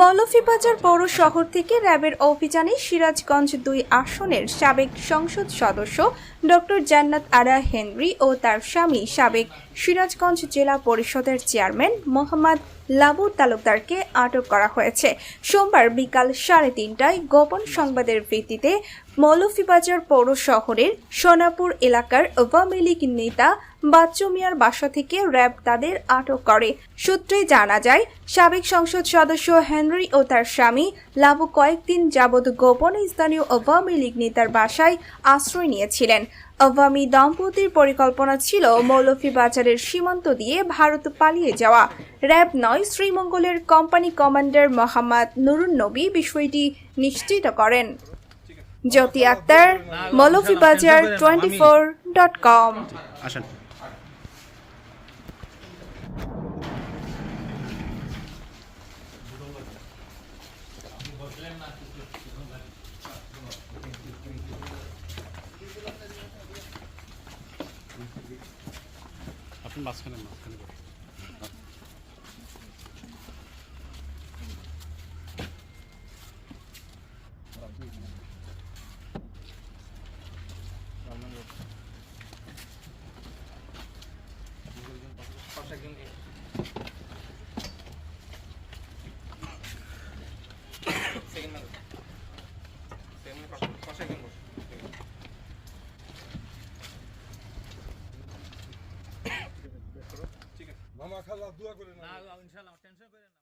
মৌলভীবাজার পৌর শহর থেকে র্যাবের অভিযানে সিরাজগঞ্জ দুই আসনের সাবেক সংসদ সদস্য ডক্টর জান্নাত আরা হেনরি ও তার স্বামী সাবেক সিরাজগঞ্জ জেলা পরিষদের চেয়ারম্যান মোহাম্মদ লাবু তালুকদারকে আটক করা হয়েছে। সোমবার বিকাল সাড়ে তিনটায় গোপন সংবাদের ভিত্তিতে মৌলভীবাজার পৌর শহরের সোনাপুর এলাকার আওয়ামী লীগ নেতা বাচ্চু মিয়ার বাসা থেকে র্যাব তাদের আটক করে। সূত্রে জানা যায়, সাবেক সংসদ সদস্য হেনরি ও তার স্বামী লাবু কয়েকদিন যাবৎ গোপনে স্থানীয় আওয়ামী লীগ নেতার বাসায় আশ্রয় নিয়েছিলেন। আওয়ামী দম্পতির পরিকল্পনা ছিল মৌলভীবাজারের সীমান্ত দিয়ে ভারত পালিয়ে যাওয়া। র্যাব নয়, শ্রীমঙ্গলের কোম্পানি কমান্ডার মোহাম্মদ নুরুন নবী বিষয়টি নিশ্চিত করেন। জ্যোতি আক্তার মলফি বাজার টোয়েন্টি ফোর ডট কম মাঝখানে মাঝখানে। মামা খালা দোয়া করে না ইনশাআল্লাহ টেনশন করে না।